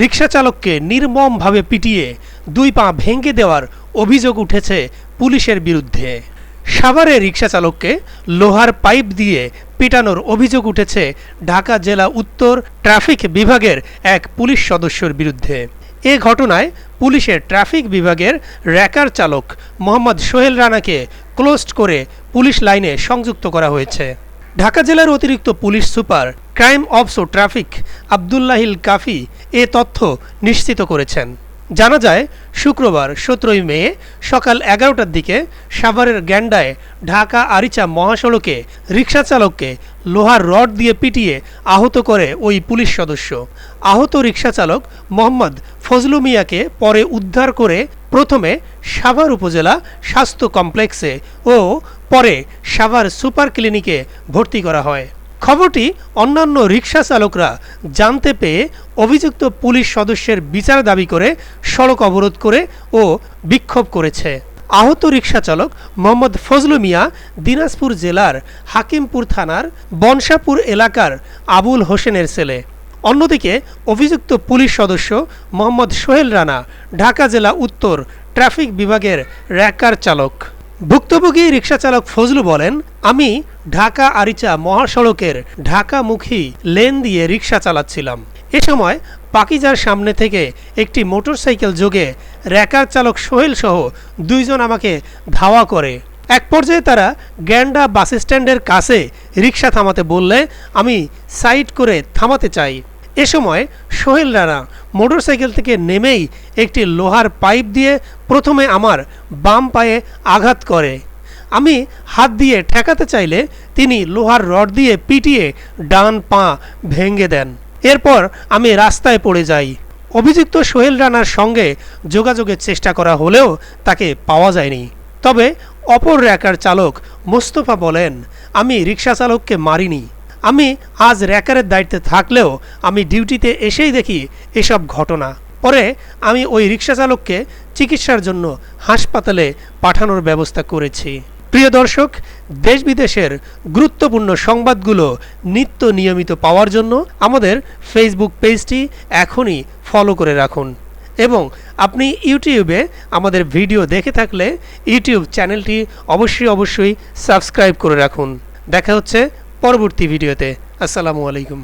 রিক্সা চালককে নির্মমভাবে পিটিয়ে দুই পা ভেঙে দেওয়ার অভিযোগ উঠেছে পুলিশের বিরুদ্ধে। সাভারে রিক্সা চালককে লোহার পাইপ দিয়ে পিটানোর অভিযোগ উঠেছে ঢাকা জেলা উত্তর ট্রাফিক বিভাগের এক পুলিশ সদস্যের বিরুদ্ধে। এ ঘটনায় পুলিশের ট্রাফিক বিভাগের র্যাকার চালক মোহাম্মদ সোহেল রানাকে ক্লোজড করে পুলিশ লাইনে সংযুক্ত করা হয়েছে। ঢাকা জেলার অতিরিক্ত পুলিশ সুপার ক্রাইম অফস ও ট্রাফিক আবদুল্লাহিল কাফি এ তথ্য নিশ্চিত করেছেন। জানা যায়, শুক্রবার সতেরোই মে সকাল এগারোটার দিকে সাভারের গ্যান্ডায় ঢাকা আরিচা মহাসড়কে রিক্সা চালককে লোহার রড দিয়ে পিটিয়ে আহত করে ওই পুলিশ সদস্য। আহত রিক্সা চালক মোহাম্মদ ফজলু মিয়াকে পরে উদ্ধার করে প্রথমে সাভার উপজেলা স্বাস্থ্য কমপ্লেক্সে ও পরে সাভার সুপার ক্লিনিকে ভর্তি করা হয়। খবরটি অন্যান্য রিক্সা চালকরা জানতে পেয়ে অভিযুক্ত পুলিশ সদস্যের বিচার দাবি করে সড়ক অবরোধ করে ও বিক্ষোভ করেছে। আহত রিক্সা চালক মোহাম্মদ ফজলু মিয়া দিনাজপুর জেলার হাকিমপুর থানার বনশাপুর এলাকার আবুল হোসেনের ছেলে। অন্যদিকে অভিযুক্ত পুলিশ সদস্য মোহাম্মদ সোহেল রানা, ঢাকা জেলা উত্তর ট্রাফিক বিভাগের র্যাকার চালক। ভুক্তভোগী রিক্সা চালক ফজলু বলেন, আমি ঢাকা আরিচা মহাসড়কের ঢাকামুখী লেন দিয়ে রিক্সা চালাচ্ছিলাম। এ সময় পাকিজার সামনে থেকে একটি মোটরসাইকেল যোগে র্যাকার চালক সোহেল সহ দুইজন আমাকে ধাওয়া করে। এক পর্যায়ে তারা গ্যান্ডা বাস স্ট্যান্ডের কাছে রিক্সা থামাতে বললে, আমি সাইড করে থামাতে চাই। এ সময় সোহেল রানা মোটরসাইকেল থেকে নেমেই একটি লোহার পাইপ দিয়ে প্রথমে আমার বাম পায়ে আঘাত করে। আমি হাত দিয়ে ঠেকাতে চাইলে তিনি লোহার রড দিয়ে পিটিয়ে ডান পা ভেঙে দেন। এরপর আমি রাস্তায় পড়ে যাই। অভিযুক্ত সোহেল রানার সঙ্গে যোগাযোগের চেষ্টা করা হলেও তাকে পাওয়া যায়নি। তবে অপর র্যাকার চালক মোস্তফা বলেন, আমি রিক্সা চালককে মারিনি। আমি আজ র্যাকারের দায়িত্বে থাকলেও আমি ডিউটিতে এসেই দেখি এসব ঘটনা। পরে আমি ওই রিক্সা চালককে চিকিৎসার জন্য হাসপাতালে পাঠানোর ব্যবস্থা করেছি। প্রিয় দর্শক দেশ বিদেশের গুরুত্বপূর্ণ সংবাদগুলো নিত্য নিয়মিত পাওয়ার জন্য আমাদের ফেসবুক পেজটি এখনই ফলো করে রাখুন এবং আপনি ইউটিউবে আমাদের ভিডিও দেখে থাকলে ইউটিউব চ্যানেলটি অবশ্যই অবশ্যই সাবস্ক্রাইব করে রাখুন। দেখা হচ্ছে পরবর্তী ভিডিওতে। আসসালামু আলাইকুম।